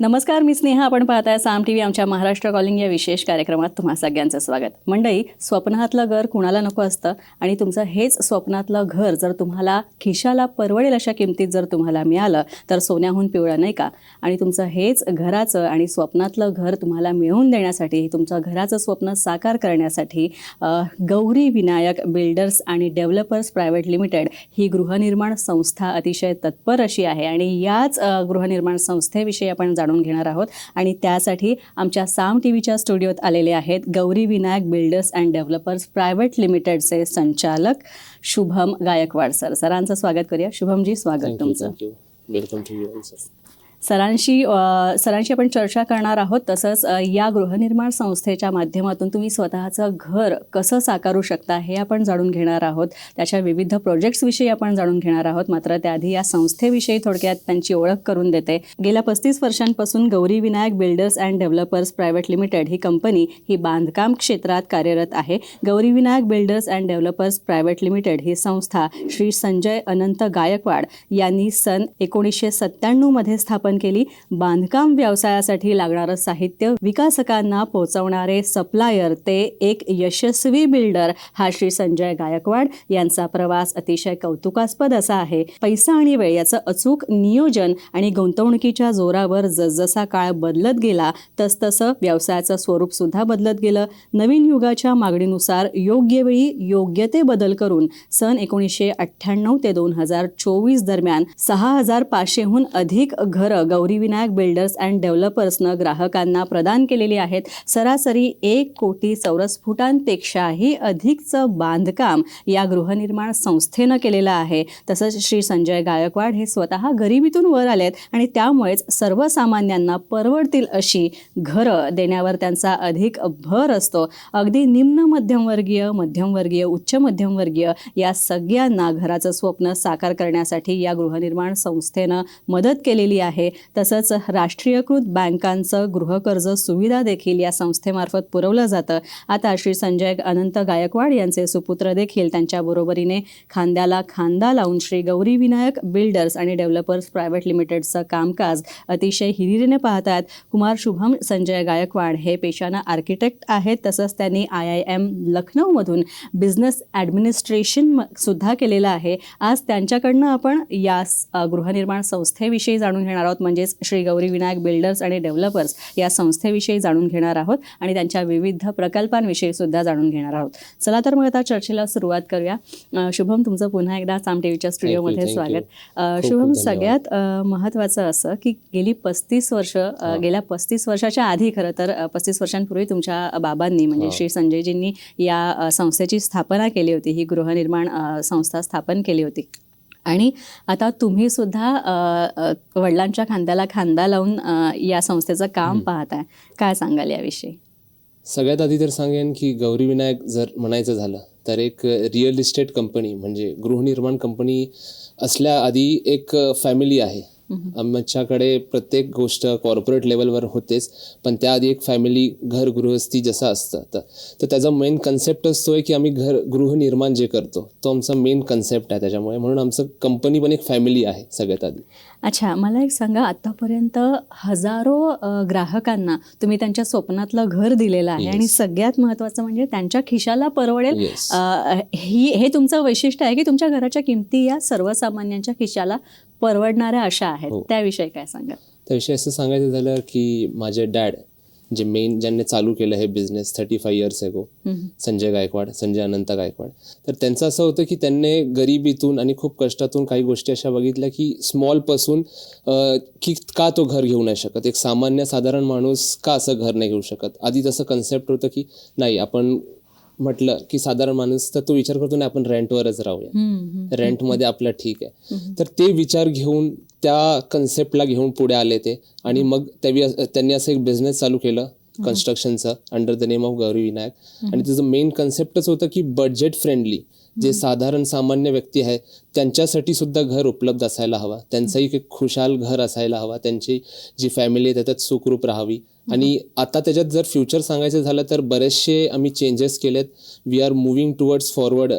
नमस्कार मी स्नेहा. आपण पाहताय साम टी व्ही आमच्या महाराष्ट्र कॉलिंग या विशेष कार्यक्रमात तुम्हा सगळ्यांचं स्वागत. मंडई स्वप्नातलं घर कुणाला नको असतं? आणि तुमचं हेच स्वप्नातलं घर जर तुम्हाला खिशाला परवडेल अशा किमतीत जर तुम्हाला मिळालं तर सोन्याहून पिवळं नाही का? आणि तुमचं हेच घराचं आणि स्वप्नातलं घर तुम्हाला मिळवून देण्यासाठी तुमचं घराचं स्वप्न साकार करण्यासाठी गौरी विनायक बिल्डर्स आणि डेव्हलपर्स प्रायव्हेट लिमिटेड ही गृहनिर्माण संस्था अतिशय तत्पर अशी आहे. आणि याच गृहनिर्माण संस्थेविषयी आपण जाणून घेणार आहोत. आणि त्यासाठी आमच्या साम टी व्हीच्या स्टुडिओत आलेले आहेत Gauri Vinayak builders and developers private लिमिटेडचे संचालक शुभम गायकवाड सर. सरांचं स्वागत करूया. शुभमजी स्वागत तुमचं. वेलकम टू यू सर सरांशी सरांशी आपण चर्चा करणार आहोत. तसंच या गृहनिर्माण संस्थेच्या माध्यमातून तुम्ही स्वतःचं घर कसं साकारू शकता हे आपण जाणून घेणार आहोत. त्याच्या विविध प्रोजेक्ट्सविषयी आपण जाणून घेणार आहोत. मात्र त्याआधी या संस्थेविषयी थोडक्यात त्यांची ओळख करून देते. गेल्या पस्तीस वर्षांपासून Gauri Vinayak builders and developers private limited he company ही बांधकाम क्षेत्रात कार्यरत आहे. Gauri Vinayak builders and developers private limited ही संस्था श्री संजय अनंत गायकवाड यांनी सन एकोणीसशे सत्त्याण्णवमध्ये स्थापन केली. बांधकाम व्यवसायासाठी लागणारं साहित्य विकासकांना पोहोचवणारे सप्लायर ते एक यशस्वी बिल्डर हा श्री संजय गायकवाड यांचा प्रवास अतिशय कौतुकास्पद असा आहे. पैसा आणि वेळ याचं अचूक नियोजन आणि गुंतवणुकीच्या जोरावर जसजसा काळ बदलत गेला तसतसं व्यवसायाचं स्वरूप सुद्धा बदलत गेलं. नवीन युगाच्या मागणीनुसार योग्य वेळी योग्य ते बदल करून सन एकोणीसशे अठ्ठ्याण्णव ते दोन हजार चोवीस दरम्यान सहा हजार पाचशेहून अधिक घरं गौरीविनायक बिल्डर्स अँड डेव्हलपर्सनं ग्राहकांना प्रदान केलेली आहेत. सरासरी एक कोटी चौरस फुटांपेक्षाही अधिकचं बांधकाम या गृहनिर्माण संस्थेनं केलेलं आहे. तसंच श्री संजय गायकवाड हे स्वतः गरिबीतून वर आलेत आणि त्यामुळेच सर्वसामान्यांना परवडतील अशी घरं देण्यावर त्यांचा अधिक भर असतो. अगदी निम्न मध्यमवर्गीय मध्यमवर्गीय उच्च मध्यमवर्गीय या सगळ्यांना घराचं स्वप्न साकार करण्यासाठी या गृहनिर्माण संस्थेनं मदत केलेली आहे. तसंच राष्ट्रीयकृत बँकांचं गृहकर्ज सुविधा देखील या संस्थेमार्फत पुरवलं जातं. आता श्री संजय अनंत गायकवाड यांचे सुपुत्र देखील त्यांच्या बरोबरीने खांद्याला खांदा लावून श्री गौरी विनायक बिल्डर्स आणि डेव्हलपर्स प्रायव्हेट लिमिटेडचं कामकाज अतिशय हिरिरीने पाहतात. कुमार शुभम संजय गायकवाड हे पेशानं आर्किटेक्ट आहेत. तसंच त्यांनी आय आय एम लखनौमधून बिझनेस ॲडमिनिस्ट्रेशन म- सुद्धा केलेलं आहे. आज त्यांच्याकडनं आपण या गृहनिर्माण संस्थेविषयी जाणून घेणार आहोत. म्हणजेच श्री गौरी विनायक बिल्डर्स आणि डेव्हलपर्स या संस्थेविषयी जाणून घेणार आहोत आणि त्यांच्या विविध प्रकल्पांविषयी सुद्धा जाणून घेणार आहोत चला तर मग आता चर्चेला सुरुवात करूया शुभम तुमचं पुन्हा एकदा साम टीव्हीच्या स्टुडिओमध्ये. स्वागत शुभम. सगळ्यात अ, महत्त्वाचं असं की गेली पस्तीस वर्ष गेल्या पस्तीस वर्षाच्या आधी खरं तर पस्तीस वर्षांपूर्वी तुमच्या बाबांनी म्हणजे. श्री संजयजींनी या संस्थेची स्थापना केली होती ही गृहनिर्माण संस्था स्थापन केली होती आणि आता तुम्ही सुद्धा वडिलांच्या खांद्याला खांदा लावून या संस्थेचं काम पाहताय. काय सांगाल याविषयी? सगळ्यात आधी तर सांगेन की गौरी विनायक जर म्हणायचं झालं तर एक रिअल इस्टेट कंपनी म्हणजे गृहनिर्माण कंपनी असल्या आधी एक फॅमिली आहे. आमच्याकडे प्रत्येक गोष्ट कॉर्पोरेट लेवलवर होतेच पण त्याआधी एक फॅमिली घर गृहस्थी जसं असतं तर त्याचा मेन कन्सेप्ट असतो आहे की आम्ही घर गृहनिर्माण जे करतो तो आमचा मेन कन्सेप्ट आहे त्याच्यामुळे म्हणून आमचं कंपनी पण एक फॅमिली आहे सगळ्यात आधी अच्छा मला एक सांगा आतापर्यंत हजारो ग्राहकांना तुम्ही त्यांच्या स्वप्नातलं घर दिलेलं आहे Yes. आणि सगळ्यात महत्त्वाचं म्हणजे त्यांच्या खिशाला परवडेल Yes. ही हे तुमचं वैशिष्ट्य आहे की तुमच्या घराच्या किमती या सर्वसामान्यांच्या खिशाला परवडणाऱ्या अशा आहेत. हो. त्याविषयी काय सांगा त्याविषयी असं सांगायचं झालं की माझे डॅड जे मेन ज्यांनी चालू केलं हे business thirty five years ago Sanjay Gaikwad Sanjay अनंत गायकवाड. तर त्यांचं असं होतं की त्यांनी गरिबीतून आणि खूप कष्टातून काही गोष्टी अशा बघितल्या की स्मॉलपासून की का तो घर घेऊ नाही शकत? एक सामान्य साधारण माणूस का असं घर नाही घेऊ शकत? आधी तसं कन्सेप्ट होतं की नाही आपण म्हटलं की साधारण माणूस तर तो विचार करतो नाही आपण रेंटवरच राहूया. रेंटमध्ये आपलं ठीक आहे. तर ते विचार घेऊन त्या कन्सेप्टला घेऊन पुढे आले ते. आणि मग त्यांनी असं एक बिझनेस चालू केलं कन्स्ट्रक्शनचं under the name of Gauri Vinayak. आणि त्याचं मेन कन्सेप्टच होतं की बजेट फ्रेंडली जे साधारण सामान्य व्यक्ती आहे त्यांच्यासाठी सुद्धा घर उपलब्ध असायला हवा. त्यांचंही एक खुशाल घर असायला हवा. त्यांची जी फॅमिली आहे त्याच्यात सुखरूप राहावी. आणि आता त्याच्यात जर फ्युचर सांगायचं झालं तर बरेचसे आम्ही चेंजेस केलेत. We are moving towards forward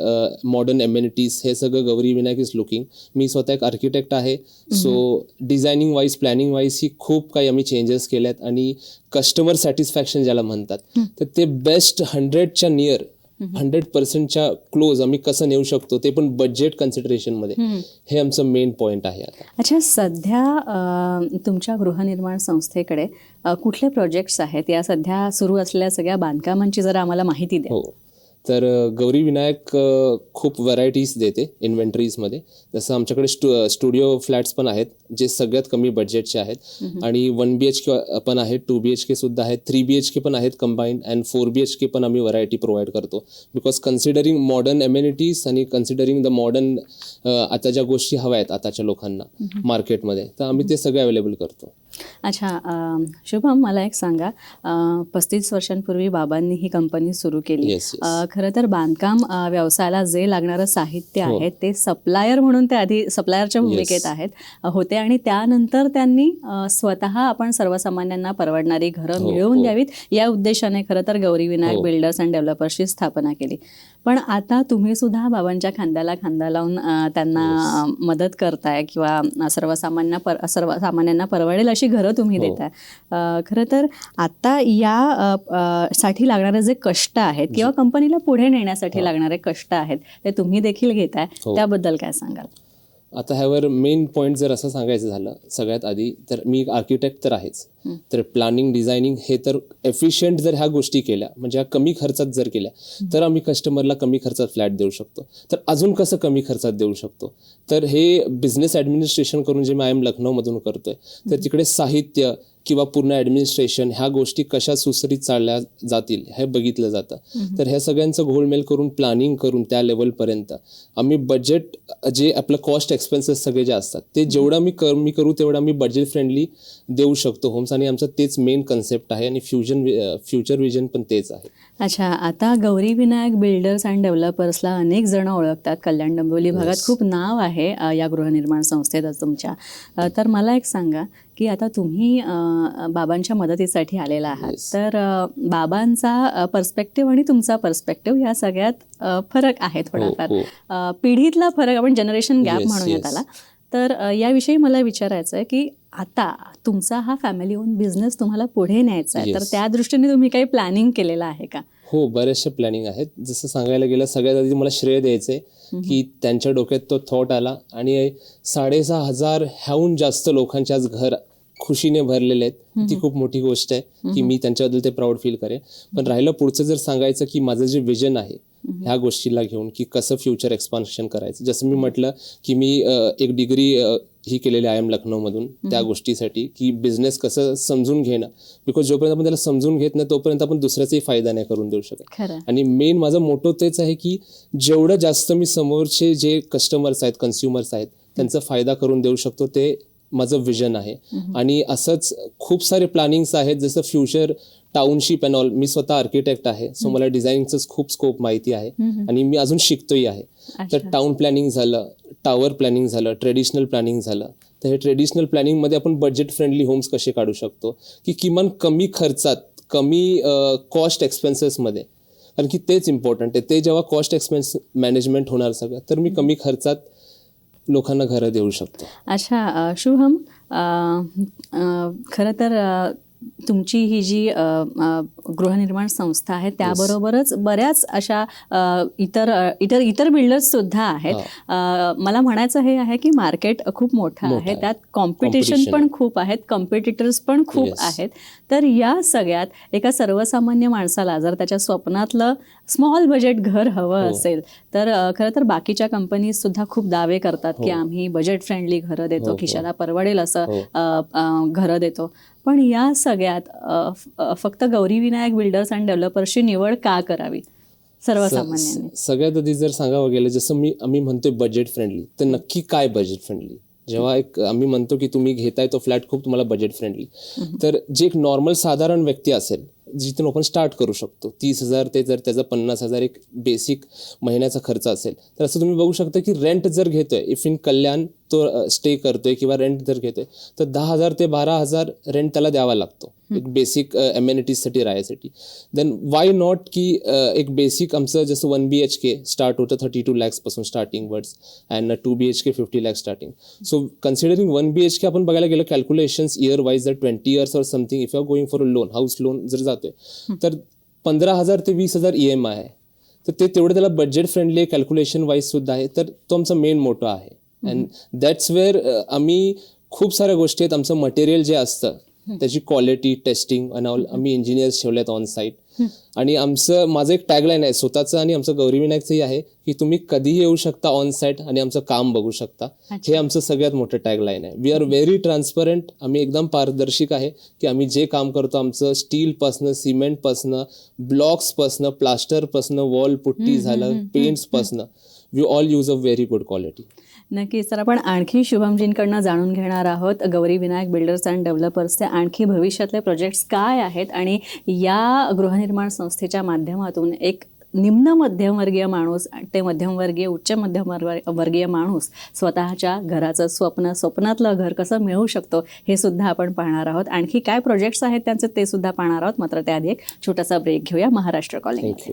modern amenities हे सगळं गौरी विनायक इज लुकिंग मी स्वतः एक आर्किटेक्ट आहे. So designing wise planning wise ही खूप काही आम्ही चेंजेस केल्यात. आणि कस्टमर सॅटिस्फॅक्शन ज्याला म्हणतात तर ते बेस्ट हंड्रेडच्या नियर हंड्रेड पर्सेंटच्या क्लोज आम्ही कसं नेऊ शकतो ते पण बजेट कन्सिडरेशनमध्ये हे आमचं मेन पॉईंट आहे अच्छा सध्या तुमच्या गृहनिर्माण संस्थेकडे कुठले प्रोजेक्ट्स आहेत? या सध्या सुरू असलेल्या सगळ्या बांधकामांची जरा आम्हाला माहिती द्या. हो. तर गौरी विनायक खूप व्हरायटीज देते इन्व्हेंटरीजमध्ये जसं आमच्याकडे स्टु स्टुडिओ फ्लॅट्स पण आहेत जे सगळ्यात कमी बजेटचे आहेत. आणि वन बी एच के पण आहेत टू बी एच के सुद्धा आहेत थ्री बी एच के पण आहेत combined and four B H K पण आम्ही व्हरायटी प्रोव्हाइड करतो. बिकॉज कन्सिडरिंग मॉडर्न एम्युनिटीज आणि कन्सिडरिंग द मॉडर्न आता ज्या गोष्टी हव्या आहेत आताच्या लोकांना मार्केटमध्ये तर आम्ही ते सगळे अवेलेबल करतो. अच्छा शुभम मला एक सांगा पस्तीस वर्षांपूर्वी बाबांनी ही कंपनी सुरू केली Yes, yes. अ, खरं तर बांधकाम अ, व्यवसायाला जे लागणारं साहित्य हो. आहे ते सप्लायर म्हणून ते आधी सप्लायरच्या भूमिकेत आहेत अ, होते आणि त्यानंतर त्यांनी अ, स्वतः आपण सर्वसामान्यांना परवडणारी घरं हो, मिळवून हो. द्यावीत या उद्देशाने खरं तर गौरी विनायक हो. बिल्डर्स अँड डेव्हलपर्सची स्थापना केली पण आता तुम्ही सुद्धा बाबांच्या खांद्याला खांदा लावून अ, त्यांना अ, मदत करताय किंवा अ, सर्वसामान्य पर सर्वसामान्यांना परवडेल अशी घरं तुम्ही हो. देताय. खरं तर आता या साठी लागणारे जे कष्ट आहेत किंवा कंपनीला पुढे नेण्यासाठी लागणारे कष्ट आहेत ते तुम्ही देखील घेताय. हो. त्याबद्दल काय सांगाल? आता ह्यावर मेन पॉईंट जर असं सांगायचं झालं सगळ्यात आधी तर मी एक आर्किटेक्ट तर आहेच. तर प्लॅनिंग डिझायनिंग हे तर एफिशियंट जर ह्या गोष्टी केल्या म्हणजे ह्या कमी खर्चात जर केल्या तर आम्ही कस्टमरला कमी खर्चात फ्लॅट देऊ शकतो. तर अजून कसं कमी खर्चात देऊ शकतो? तर हे बिझनेस ॲडमिनिस्ट्रेशन करून जे मी आय एम लखनौमधून करतोय तर तिकडे साहित्य किंवा पूर्ण ॲडमिनिस्ट्रेशन ह्या गोष्टी कशा सुसरीत चालल्या जातील हे बघितलं जातं. तर ह्या सगळ्यांचं घोळमेल करून प्लॅनिंग करून त्या लेवलपर्यंत आम्ही बजेट जे आपलं कॉस्ट एक्सपेन्सेस सगळे जे असतात ते जेवढं मी कमी करू तेवढं आम्ही बजेट फ्रेंडली देऊ शकतो. होम होम्स आणि आमचं तेच मेन कन्सेप्ट आहे आणि फ्युजन फ्युचर विजन पण तेच आहे. अच्छा आता गौरी विनायक बिल्डर्स अँड डेव्हलपर्सला अनेक जण ओळखतात. कल्याण डोंबिवली भागात खूप नाव आहे या गृहनिर्माण संस्थेत तुमच्या. तर मला एक सांगा की आता तुम्ही बाबांच्या मदतीसाठी आलेला आहात. तर बाबांचा पर्स्पेक्टिव्ह आणि तुमचा पर्स्पेक्टिव्ह या सगळ्यात फरक आहे थोडाफार. हो. पिढीतला फरक आपण जनरेशन गॅप yes. त्याला. तर याविषयी मला विचारायचं आहे की आता तुमचा हा फॅमिली ओन बिझनेस तुम्हाला पुढे न्यायचा आहे तर. त्या दृष्टीने तुम्ही काही प्लॅनिंग केलेलं आहे का? हो बरेचसे प्लॅनिंग आहेत. जसं सांगायला गेलं सगळ्यात आधी मला श्रेय द्यायचंय की त्यांच्या डोक्यात तो थॉट आला आणि साडेसहा हजार ह्याहून जास्त लोकांचे आज घर खुशीने भरलेले आहेत. ती खूप मोठी गोष्ट आहे की मी त्यांच्याबद्दल ते प्राऊड फील करेन. पण राहिलं पुढचं जर सांगायचं की माझं जे विजन आहे ह्या गोष्टीला घेऊन की कसं फ्युचर एक्सपान्शन करायचं. जसं मी म्हटलं की मी एक डिग्री ही केलेली आहे एम लखनौमधून त्या गोष्टीसाठी की बिझनेस कसं समजून घेणं. बिकॉज जोपर्यंत आपण त्याला समजून घेत नाही तोपर्यंत आपण दुसऱ्याचाही फायदा नाही करून देऊ शकत. आणि मेन माझा मोठो तेच आहे की जेवढं जास्त मी समोरचे जे कस्टमर्स आहेत कन्झ्युमर्स आहेत त्यांचा फायदा करून देऊ शकतो ते माझं विजन आहे. आणि असंच खूप सारे प्लॅनिंग्स आहेत जसं फ्युचर टाउनशिप अँड ऑल मी स्वतः आर्किटेक्ट आहे सो मला डिझायनिंगचं खूप स्कोप माहिती आहे आणि मी अजून शिकतोय आहे. तर टाउन प्लॅनिंग झालं टावर प्लॅनिंग झालं ट्रेडिशनल प्लॅनिंग झालं. तर हे ट्रेडिशनल प्लॅनिंगमध्ये आपण बजेट फ्रेंडली होम्स कसे काढू शकतो? की किमान कमी खर्चात कमी कॉस्ट एक्सपेन्सेसमध्ये कारण की तेच इम्पॉर्टंट आहे. ते जेव्हा कॉस्ट एक्सपेन्स मॅनेजमेंट होणार सगळं तर मी कमी खर्चात लोकांना घरं देऊ शकतो. अच्छा शुभम खरं तर तुमची ही जी गृहनिर्माण संस्था आहे त्याबरोबरच बऱ्याच अशा इतर इतर इतर बिल्डर्स सुद्धा आहेत मला म्हणायचं हे आहे की मार्केट खूप मोठं आहे. त्यात कॉम्पिटिशन पण खूप आहेत कॉम्पिटिटर्स पण खूप. आहेत तर या सगळ्यात एका सर्वसामान्य माणसाला जर त्याच्या स्वप्नातलं स्मॉल बजेट घर हवं हो. असेल तर खरं तर बाकीच्या कंपनीज सुद्धा खूप दावे करतात की आम्ही बजेट फ्रेंडली घरं हो, देतो हो. खिशाला परवडेल असं हो. घरं देतो पण या सगळ्यात फक्त गौरी विनायक बिल्डर्स अँड डेव्हलपर्सची निवड का करावी? सर्वसामान्यांनी. स- सगळ्यात आधी जर सांगावं गेलं जसं मी आम्ही म्हणतोय बजेट फ्रेंडली तर नक्की काय बजेट फ्रेंडली जेव्हा एक आम्ही म्हणतो की तुम्ही घेताय तो फ्लॅट खूप तुम्हाला बजेट फ्रेंडली तर जे एक नॉर्मल साधारण व्यक्ती असेल जिथून आपण स्टार्ट करू शकतो. तीस हजार ते जर त्याचा पन्नास हजार एक बेसिक महिन्याचा खर्च असेल तर असं तुम्ही बघू शकता की रेंट जर घेतोय इफ इन कल्याण तो स्टे करतोय किंवा रेंट जर घेतोय तर दहा हजार ते बारा हजार रेंट त्याला द्यावा लागतो. एक बेसिकसाठी राहायसाठी. देन वाय नॉट की अ, एक बेसिक आमचं जसं one B H K start होतं thirty two लॅक्सपासून starting words and two B H K fifty lakhs starting so considering one B H K आपण बघायला गेलं कॅल्क्युलेशन्स इयर वाईज जर twenty years और something if you are going for a loan house loan जर जातोय तर पंधरा हजार ते वीस हजार ई एम आय आहे. तर ते तेवढं त्याला बजेट फ्रेंडली कॅल्क्युलेशन वाईज सुद्धा आहे तर तो आमचा मेन मोठा आहे. अँड दॅट्स वेअर आम्ही खूप साऱ्या गोष्टी आहेत आमचं मटेरियल जे असतं त्याची क्वालिटी टेस्टिंग आणि ऑल आम्ही इंजिनियर्स ठेवलेत ऑन साईट आणि आमचं माझं एक टॅगलाईन आहे स्वतःचं आणि आमचं गौरी विनायकचंही आहे की तुम्ही कधीही येऊ शकता ऑन साईट आणि आमचं काम बघू शकता. हे आमचं सगळ्यात मोठं टॅगलाईन आहे. वी आर व्हेरी ट्रान्सपरंट आम्ही एकदम पारदर्शक आहे की आम्ही जे काम करतो आमचं स्टीलपासनं सिमेंटपासनं ब्लॉक्सपासनं प्लास्टरपासनं वॉल पुट्टी झालं पेंट्सपासनं we all use a very good quality नक्कीच. तर आपण आणखी शुभमजींकडनं जाणून घेणार आहोत. गौरी विनायक बिल्डर्स अँड डेव्हलपर्सचे आणखी भविष्यातले प्रोजेक्ट्स काय आहेत? आणि या गृहनिर्माण संस्थेच्या माध्यमातून एक निम्न मध्यमवर्गीय माणूस ते मध्यमवर्गीय उच्च मध्यमवर्ग वर्गीय माणूस स्वतःच्या घराचं स्वप्न स्वप्नातलं घर कसं मिळवू शकतो हे सुद्धा आपण पाहणार आहोत. आणखी काय प्रोजेक्ट्स आहेत त्यांचे ते सुद्धा पाहणार आहोत. मात्र त्याआधी एक छोटासा ब्रेक घेऊया महाराष्ट्र कॉलेज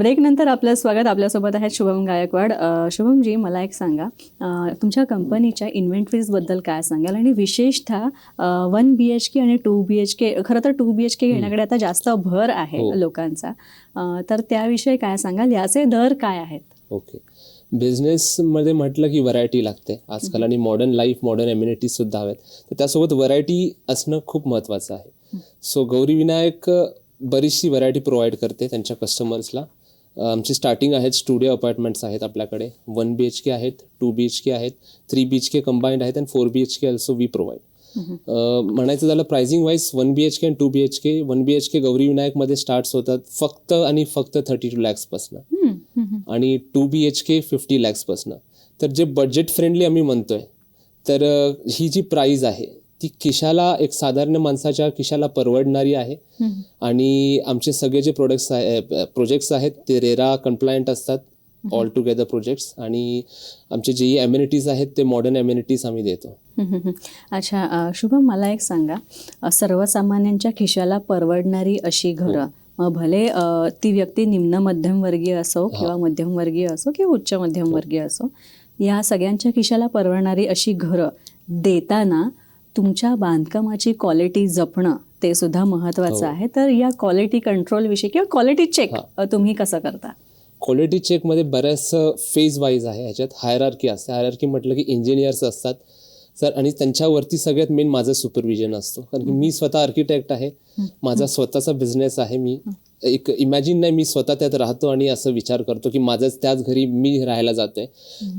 ब्रेकनंतर आपलं स्वागत. आपल्यासोबत आहेत शुभम गायकवाड. शुभमजी मला एक सांगा. तुमच्या कंपनीच्या इन्व्हेंटरीजबद्दल काय सांगाल? आणि विशेषतः वन बी एच के आणि टू बी एच के खरं तर टू बी एच के घेण्याकडे आता जास्त भर आहे हो. लोकांचा. तर त्याविषयी काय सांगाल? याचे दर काय आहेत? ओके. बिझनेसमध्ये म्हटलं की व्हरायटी लागते. आजकाल आणि मॉडर्न लाईफ मॉडर्न एम्युनिटीज सुद्धा हव्यात तर त्यासोबत व्हरायटी असणं खूप महत्त्वाचं आहे. सो गौरी विनायक बरीचशी व्हरायटी प्रोव्हाइड करते त्यांच्या कस्टमर्सला आमची स्टार्टिंग आहेत स्टुडिओ अपार्टमेंट्स आहेत आपल्याकडे. वन बी एच के आहेत टू बी एच के आहेत three B H K combined आहेत and four B H K also we provide म्हणायचं झालं pricing wise one B H K and two B H K one B H K Gauri विनायकमध्ये starts होतात फक्त आणि फक्त thirty two लॅक्सपासनं. आणि two B H K fifty लॅक्सपासनं तर जे बजेट फ्रेंडली आम्ही म्हणतोय तर ही जी प्राईज आहे ती खिशाला एक साधारण माणसाच्या खिशाला परवडणारी आहे. आणि आमचे सगळे जे प्रोडक्ट्स प्रोजेक्ट्स आहेत ते रेरा कम्प्लायंट असतात ऑल टुगेदर प्रोजेक्ट्स आणि आमचे जे ॲम्युनिटीज आहेत ते मॉडर्न ॲम्युनिटीज आम्ही देतो. अच्छा शुभम मला एक सांगा. सर्वसामान्यांच्या खिशाला परवडणारी अशी घरं मग भले ती व्यक्ती निम्न मध्यमवर्गीय असो किंवा मध्यमवर्गीय असो किंवा उच्च मध्यमवर्गीय असो या सगळ्यांच्या खिशाला परवडणारी अशी घरं देताना तुमच्या बांधकामाची क्वालिटी जपणं ते सुद्धा महत्त्वाचं आहे. तर या क्वालिटी कंट्रोलविषयी किंवा क्वालिटी चेक तुम्ही कसं करता? क्वालिटी चेकमध्ये बऱ्याच फेज वाईज आहे. ह्याच्यात हायरार्की असते. हायरार्की म्हटलं की इंजिनियर्स असतात. सर आणि त्यांच्यावरती सगळ्यात मेन माझं सुपरविजन असतो. कारण की मी स्वतः आर्किटेक्ट आहे. माझा स्वतःचा बिझनेस आहे. मी एक इमॅजिन नाही मी स्वतः त्यात राहतो आणि असं विचार करतो की माझंच त्याच घरी मी राहायला जातोय.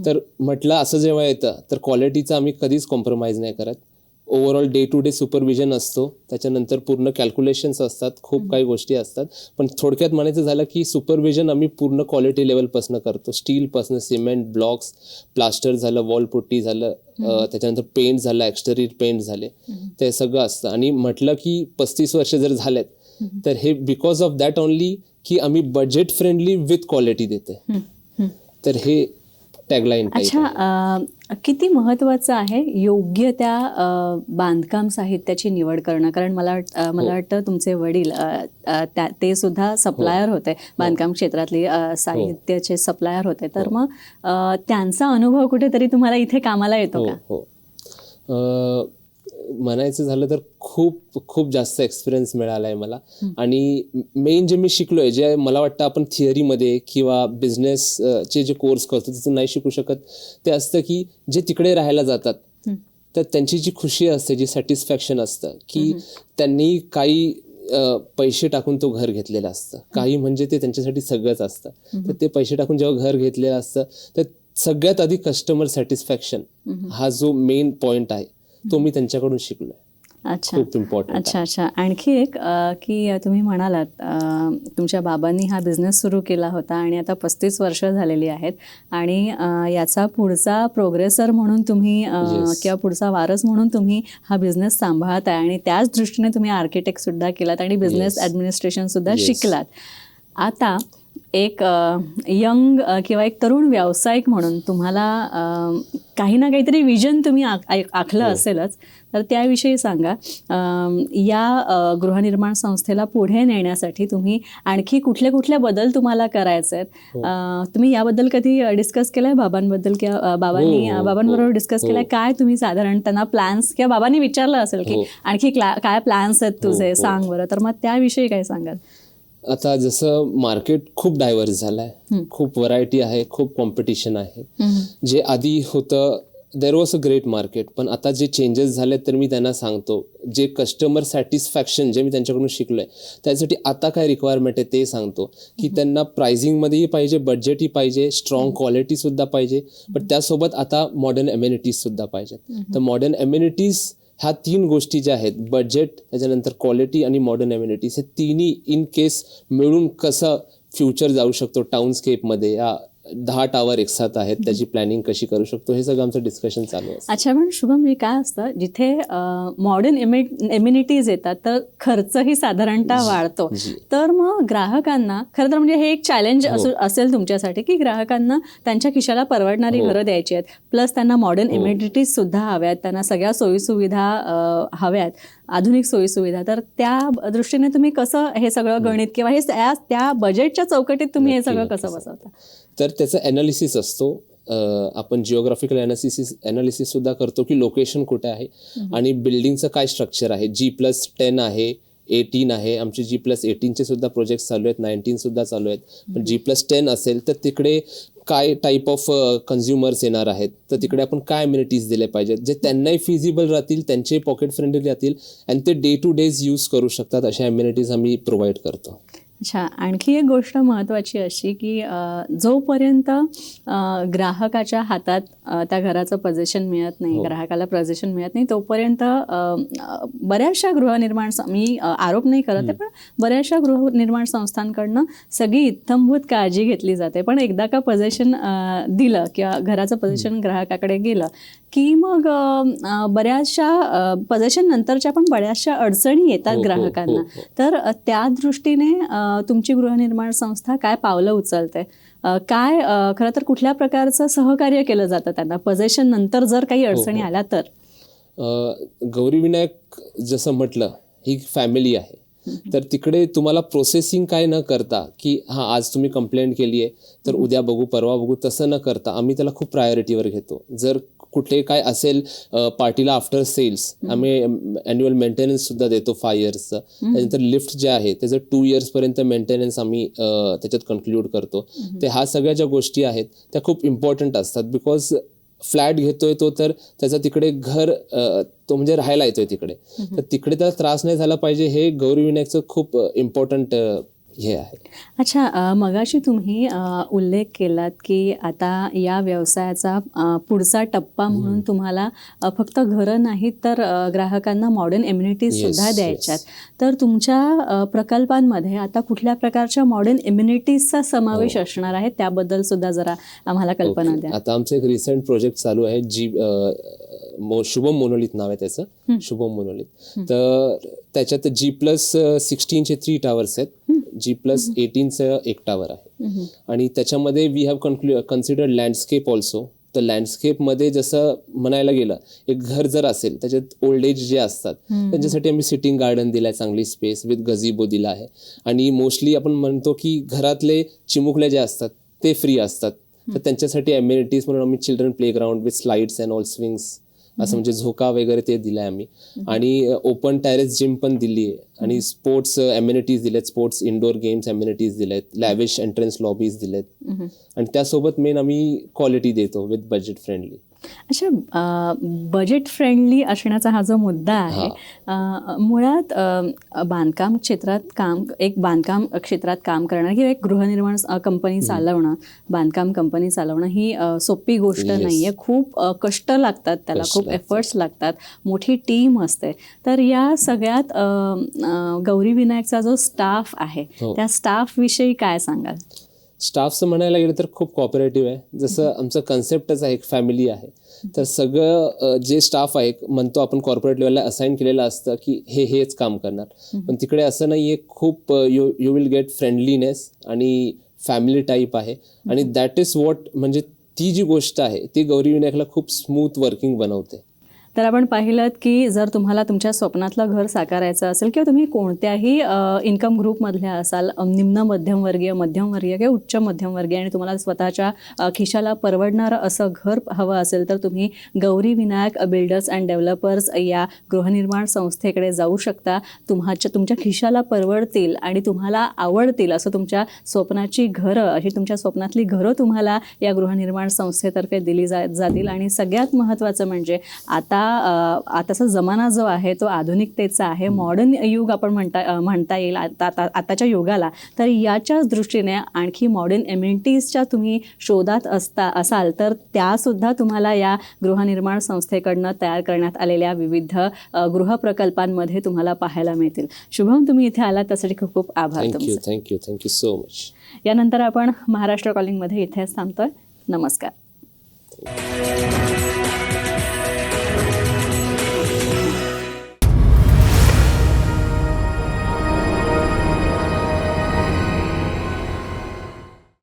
तर म्हटलं असं जेव्हा येतं तर क्वालिटीचा आम्ही कधीच कॉम्प्रोमाइज नाही करत. Overall day to day supervision असतो. त्याच्यानंतर पूर्ण कॅल्क्युलेशन्स असतात. खूप काही गोष्टी असतात. पण थोडक्यात म्हणायचं झालं की सुपरविजन आम्ही पूर्ण क्वालिटी लेवलपासून करतो. स्टीलपासून सिमेंट ब्लॉक्स प्लास्टर झालं वॉल पुट्टी झालं त्याच्यानंतर पेंट झालं एक्सटरियर पेंट झाले. ते सगळं असतं. आणि म्हटलं की पस्तीस वर्ष जर झालेत तर हे बिकॉज ऑफ दॅट ओनली की आम्ही बजेट फ्रेंडली विथ क्वालिटी देते. तर हे टॅगलाईन अच्छा किती महत्वाचं आहे योग्य त्या बांधकाम साहित्याची निवड करणं? कारण मला मला वाटतं तुमचे वडील ते सुद्धा सप्लायर होते. बांधकाम क्षेत्रातली साहित्याचे सप्लायर होते. तर मग त्यांचा अनुभव कुठेतरी तुम्हाला इथे कामाला येतो हो का? हो. म्हणायचं झालं तर खूप खूप जास्त एक्सपिरियन्स मिळाला आहे मला आणि मेन जे मी शिकलोय जे मला वाटतं आपण थिअरीमध्ये किंवा बिझनेस चे जे कोर्स करतो तिथं नाही शिकू शकत ते असतं की जे तिकडे राहायला जातात. तर त्यांची जी खुशी असते जी सॅटिस्फॅक्शन असतं की त्यांनी काही पैसे टाकून तो घर घेतलेलं असतं. काही म्हणजे ते त्यांच्यासाठी सगळंच असतं. तर ते पैसे टाकून जेव्हा घर घेतलेलं असतं तर सगळ्यात आधी कस्टमर सॅटिस्फॅक्शन हा जो मेन पॉइंट आहे. तो मी त्यांच्याकडून शिकलोय अच्छा खूप इम्पॉर्टंट अच्छा अच्छा आणखी एक की तुम्ही म्हणालात तुमच्या बाबांनी हा बिझनेस सुरू केला होता आणि आता पस्तीस वर्ष झालेली आहेत आणि याचा पुढचा प्रोग्रेसर म्हणून तुम्ही. किंवा पुढचा वारस म्हणून तुम्ही हा बिझनेस सांभाळत आहे आणि त्याच दृष्टीने तुम्ही आर्किटेक्ट सुद्धा केलात आणि बिझनेस. ॲडमिनिस्ट्रेशन सुद्धा. शिकलात आता एक यंग किंवा एक तरुण व्यावसायिक म्हणून तुम्हाला काही ना काहीतरी विजन तुम्ही आख- आख- आखलं हो. असेलच तर त्याविषयी सांगा या गृहनिर्माण संस्थेला पुढे नेण्यासाठी तुम्ही आणखी कुठले कुठले बदल तुम्हाला करायचे आहेत हो. तुम्ही याबद्दल कधी डिस्कस केलंय बाबांबद्दल किंवा बाबांनी हो, बाबांबरोबर डिस्कस. केलंय काय तुम्ही साधारण त्यांना प्लॅन्स किंवा बाबांनी विचारलं असेल की. आणखी क्ला- काय प्लॅन्स आहेत तुझे. सांग बरं तर मग त्याविषयी काय सांगाल आता जसं मार्केट खूप डायव्हर्स झालं आहे खूप व्हरायटी आहे खूप कॉम्पिटिशन आहे. जे आधी होतं there was a great market पण आता जे चेंजेस झाले तर मी त्यांना सांगतो जे कस्टमर सॅटिस्फॅक्शन जे मी त्यांच्याकडून शिकलोय त्यासाठी आता काय रिक्वायरमेंट आहे ते सांगतो. की त्यांना प्राइसिंगमध्येही पाहिजे बजेटही पाहिजे स्ट्रॉंग क्वालिटी सुद्धा पाहिजे. पण त्यासोबत आता मॉडर्न एम्युनिटीज सुद्धा पाहिजेत. तर मॉडर्न एम्युनिटीज ह्या तीन गोष्टी ज्या आहेत बजेट त्याच्यानंतर क्वालिटी आणि मॉडर्न एम्युनिटीज हे तिन्ही इन केस मिळून कसं फ्युचर जाऊ शकतो टाउनस्केपमध्ये या दहा टावर एकसाथ आहेत त्याची प्लॅनिंग कशी करू शकतो हे सगळं आमचं डिस्कशन चालू असतं अच्छा पण शुभम हे काय असतं जिथे मॉडर्न इम्युनिटीज येतात तर खर्चही साधारणतः वाढतो. तर मग ग्राहकांना खरं तर म्हणजे हे एक चॅलेंज असेल तुमच्यासाठी की ग्राहकांना त्यांच्या खिशाला परवडणारी हो. घरं द्यायची आहेत प्लस त्यांना मॉडर्न इम्युनिटीज सुद्धा हव्यात त्यांना सगळ्या सोयीसुविधा हव्यात. आधुनिक सोयीसुविधा. तर त्या दृष्टीने तुम्ही कसं हे सगळं गणित किंवा हे त्या- बजेटच्या चौकटीत तुम्ही हे सगळं कसं. बसवता? तर त्याचं ॲनालिसिस असतो. आपण जिओग्राफिकल ॲनालिसिस ॲनालिसिस सुद्धा करतो की लोकेशन कुठे आहे आणि बिल्डिंगचं काय स्ट्रक्चर आहे. जी प्लस टेन आहे एटीन आहे. आमचे जी प्लस एटीनचे सुद्धा प्रोजेक्ट चालू आहेत. नाईन्टीन सुद्धा चालू आहेत. पण जी प्लस टेन असेल तर तिकडे काय टाईप ऑफ कन्झ्युमर्स येणार आहेत तर तिकडे आपण काय अम्युनिटीज दिले पाहिजेत? जे त्यांनाही फिजिबल राहतील त्यांचे पॉकेट फ्रेंडली राहतील आणि ते डे टू डेज यूज करू शकतात अशा अम्युनिटीज आम्ही प्रोव्हाइड करतो. अच्छा आणखी एक गोष्ट महत्त्वाची अशी की जोपर्यंत ग्राहकाच्या हातात त्या घराचं पोझिशन मिळत नाही हो. ग्राहकाला पोझिशन मिळत नाही तोपर्यंत बऱ्याचशा गृहनिर्माण मी आरोप नाही करत आहे पण बऱ्याचशा गृहनिर्माण संस्थांकडनं सगळी इत्थंभूत काळजी घेतली जाते पण एकदा का पोझिशन दिलं किंवा घराचं पोझिशन ग्राहकाकडे गेलं की मग बऱ्याचशा पोझिशन नंतरच्या पण बऱ्याचशा अडचणी येतात हो, हो, ग्राहकांना हो, हो. तर त्या दृष्टीने तुमची गृहनिर्माण संस्था काय पावलं उचलते? काय खरं तर कुठल्या प्रकारचं सहकार्य केलं जातं त्यांना? पोझिशन नंतर जर काही अडचणी हो. आल्या तर? गौरी विनायक जसं म्हटलं ही फॅमिली आहे. तर तिकडे तुम्हाला प्रोसेसिंग काय न करता की हां आज तुम्ही कंप्लेंट केली आहे तर उद्या बघू परवा बघू तसं न करता आम्ही त्याला खूप प्रायोरिटीवर घेतो. जर कुठे काय असेल पार्टीला आफ्टर सेल्स आम्ही अॅन्युअल मेंटेनन्स सुद्धा देतो फाय इयर्सचं त्यानंतर लिफ्ट जे आहे त्याचं टू इयर्सपर्यंत मेंटेनन्स आम्ही त्याच्यात कन्क्लूड करतो. ते ह्या सगळ्या ज्या गोष्टी आहेत त्या खूप इम्पॉर्टंट असतात. बिकॉज फ्लॅट घेतोय तो तर त्याचा तिकडे घर तो म्हणजे राहायला येतोय तिकडे. तर तिकडे त्याला त्रास नाही झाला पाहिजे हे गौरी विनायकचं खूप इम्पॉर्टंट हे आहे. अच्छा मगाशी तुम्ही उल्लेख केलात की आता या व्यवसायाचा पुढचा टप्पा म्हणून तुम्हाला फक्त घरं नाहीत तर ग्राहकांना मॉडर्न इम्युनिटीज सुद्धा. द्यायच्यात. तर तुमच्या प्रकल्पांमध्ये आता कुठल्या प्रकारच्या मॉडर्न इम्युनिटीजचा समावेश असणार आहे? त्याबद्दल सुद्धा जरा आम्हाला कल्पना हो. द्या. आता आमचं एक रिसेंट प्रोजेक्ट चालू आहे जी मो- शुभम मोनोलित नाव आहे त्याचं. शुभम मोनोलित. तर त्याच्यात जी प्लस सिक्स्टीनचे थ्री टावर्स आहेत. जी प्लस एटीनचं एक टावर आहे. आणि त्याच्यामध्ये वी हॅव कन्क्लू कन्सिडर्ड लँडस्केप ऑल्सो तर लँडस्केपमध्ये जसं म्हणायला गेलं एक घर जर असेल त्याच्यात ओल्ड एज जे असतात त्यांच्यासाठी आम्ही सिटिंग गार्डन दिलं आहे चांगली स्पेस विथ गझिबो दिला आहे. आणि मोस्टली आपण म्हणतो की घरातले चिमुकले जे असतात ते फ्री असतात. तर त्यांच्यासाठी अम्युनिटीज म्हणून आम्ही children playground with slides and all swings असं म्हणजे झोका वगैरे ते दिलं आहे आम्ही. आणि ओपन टेरेस जिम पण दिली आहे. आणि स्पोर्ट्स अम्युनिटीज दिलेत स्पोर्ट्स इनडोअर गेम्स अम्युनिटीज दिलेत लॅविश एंट्रन्स लॉबीज दिलेत. आणि त्यासोबत मेन आम्ही क्वालिटी देतो विथ बजेट फ्रेंडली अच्छा बजेट फ्रेंडली असण्याचा हा जो मुद्दा आहे मुळात बांधकाम क्षेत्रात काम एक बांधकाम क्षेत्रात काम करणं किंवा एक गृहनिर्माण कंपनी चालवणं बांधकाम कंपनी चालवणं ही सोपी गोष्ट. नाही आहे खूप कष्ट लागतात त्याला खूप. एफर्ट्स लागतात मोठी टीम असते तर या सगळ्यात गौरी विनायकचा जो स्टाफ आहे हो. त्या स्टाफविषयी काय सांगाल स्टाफचं म्हणायला गेलं तर खूप कॉपरेटिव्ह आहे. जसं आमचं कन्सेप्टच आहे एक फॅमिली आहे. तर सगळं जे स्टाफ आहे म्हणतो आपण कॉर्पोरेट लेवलला असाइन केलेलं असतं की हे हेच काम करणार. पण तिकडे असं नाही आहे खूप you you will get friendliness आणि फॅमिली टाईप आहे. आणि दॅट इज वॉट म्हणजे ती जी गोष्ट आहे ती गौरी विनायकला खूप स्मूथ वर्किंग बनवते. तर आपण पाहिलं की जर तुम्हाला तुमच्या स्वप्नातलं घर साकारायचं असेल किंवा तुम्ही कोणत्याही इन्कम ग्रुपमधल्या असाल निम्न मध्यमवर्गीय मध्यमवर्गीय किंवा उच्च मध्यमवर्गीय आणि तुम्हाला स्वतःच्या खिशाला परवडणारं असं घर हवं असेल तर तुम्ही Gauri Vinayak builders and developers या गृहनिर्माण संस्थेकडे जाऊ शकता. तुम्हाच्या तुमच्या खिशाला परवडतील आणि तुम्हाला आवडतील असं तुमच्या स्वप्नाची घरं अशी तुमच्या स्वप्नातली घरं तुम्हाला या गृहनिर्माण संस्थेतर्फे दिली जा जातील. आणि सगळ्यात महत्त्वाचं म्हणजे आता अ, आताचा जमाना जो आहे तो आधुनिकतेचा आहे. मॉडर्न युग आपण म्हणता म्हणता येईल आता आता आताच्या युगाला. तर याच्याच दृष्टीने आणखी मॉडर्न एम्युनिटीजच्या तुम्ही शोधात असता असाल तर त्यासुद्धा तुम्हाला या गृहनिर्माण संस्थेकडनं तयार करण्यात आलेल्या विविध गृहप्रकल्पांमध्ये तुम्हाला पाहायला मिळतील. शुभम तुम्ही इथे आलात त्यासाठी खूप खूप आभार थँक्यू थँक्यू सो मच यानंतर आपण महाराष्ट्र कॉलिंगमध्ये इथेच थांबतोय. नमस्कार.